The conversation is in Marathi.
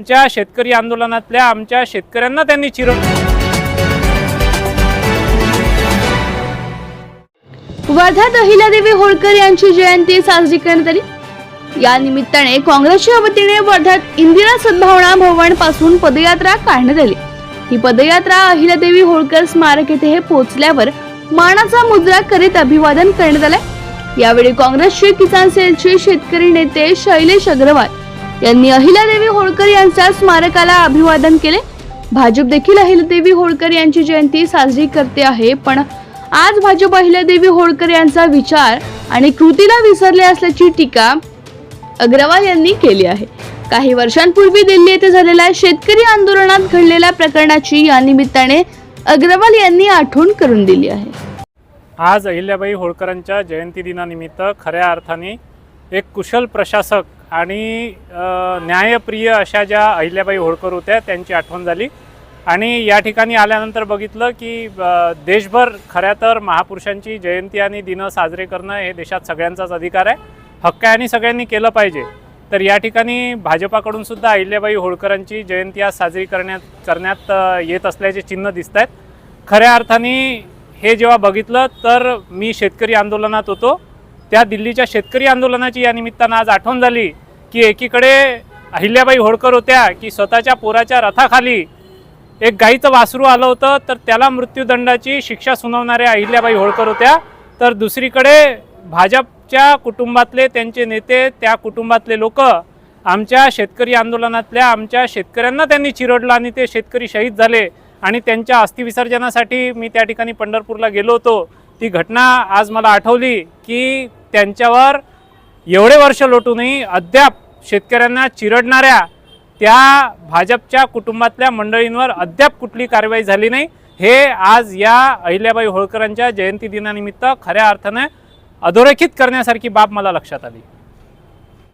आमच्या शेतकरी आंदोलनातल्या आमच्या शेतकऱ्यांना त्यांनी चिर वर्ध्यात अहिल्यादेवी होळकर यांची जयंती साजरी करण्यात आली. या निमित्ताने काँग्रेसच्या वतीने वर्ध्यात इंदिरा सद्भावना भवनपासून पदयात्रा काढण्यात आली. ही पदयात्रा अहिल्यादेवी होळकर स्मारक येथे पोहोचल्यावर मानाचा मुद्रा करीत अभिवादन करण्यात आले यावेळी काँग्रेसचे किसान सेलचे शेतकरी नेते शैलेश अग्रवाल यांनी अहिल्यादेवी होळकर यांच्या स्मारकाला अभिवादन केले. भाजप देखील अहिल्यादेवी होळकर यांची जयंती साजरी करते आहे पण आज भाजप अहिल्यादेवी होळकर यांचा विचार आणि कृतीला विसरले असल्याची टीका अग्रवाल यांनी केली आहे. काही वर्षांपूर्वी दिल्ली येथे झालेल्या शेतकरी आंदोलनात घडलेल्या प्रकरणाची या निमित्ताने अग्रवाल यांनी आठवण करून दिली आहे. आज अहिल्याबाई होळकरांच्या जयंती दिनानिमित्त खऱ्या अर्थाने एक कुशल प्रशासक आणि न्यायप्रिय अशा ज्या अहिल्याबाई होळकर होत्या त्यांची आठवण झाली. आणि या ठिकाणी आल्यानंतर बघितलं की देशभर खऱ्या तर महापुरुषांची जयंती आणि दिनं साजरे करणं हे देशात सगळ्यांचाच अधिकार आहे. हक्क आहे आणि सगळ्यांनी केलं पाहिजे. तर या ठिकाणी भाजपाकडून सुद्धा अहिल्याबाई होळकरांची जयंती आज साजरी करण्यात करण्यात येत असल्याचे चिन्ह दिसत आहेत खऱ्या अर्थाने हे जेव्हा बघितलं तर मी शेतकरी आंदोलनात होतो. त्या दिल्लीच्या शेतकरी आंदोलनाची या निमित्तानं आज आठवण झाली की एकीकडे अहिल्याबाई होळकर होत्या की स्वतःच्या पोराच्या रथाखाली एक गाईचं वासरू आलं होतं तर त्याला मृत्यूदंडाची शिक्षा सुनावणाऱ्या अहिल्याबाई होळकर होत्या. तर दुसरीकडे भाजपच्या कुटुंबातले त्यांचे नेते त्या कुटुंबातले लोक आमच्या शेतकरी आंदोलनातल्या आमच्या शेतकऱ्यांना त्यांनी चिरडलं आणि ते शेतकरी शहीद झाले. आणि त्यांच्या अस्थिविसर्जनासाठी मी त्या ठिकाणी पंढरपूरला गेलो होतो. ती घटना आज मला आठवली की त्यांच्यावर एवढे वर्ष लोटूनही अद्याप शेतकऱ्यांना चिरडणाऱ्या त्या भाजपच्या कुटुंबातल्या मंडळींवर अद्याप कुठली कारवाई झाली नाही. हे आज या अहिल्याबाई होळकरांच्या जयंती दिनानिमित्त खऱ्या अर्थाने अधोरेखित करण्यासारखी बाब मला लक्षात आली.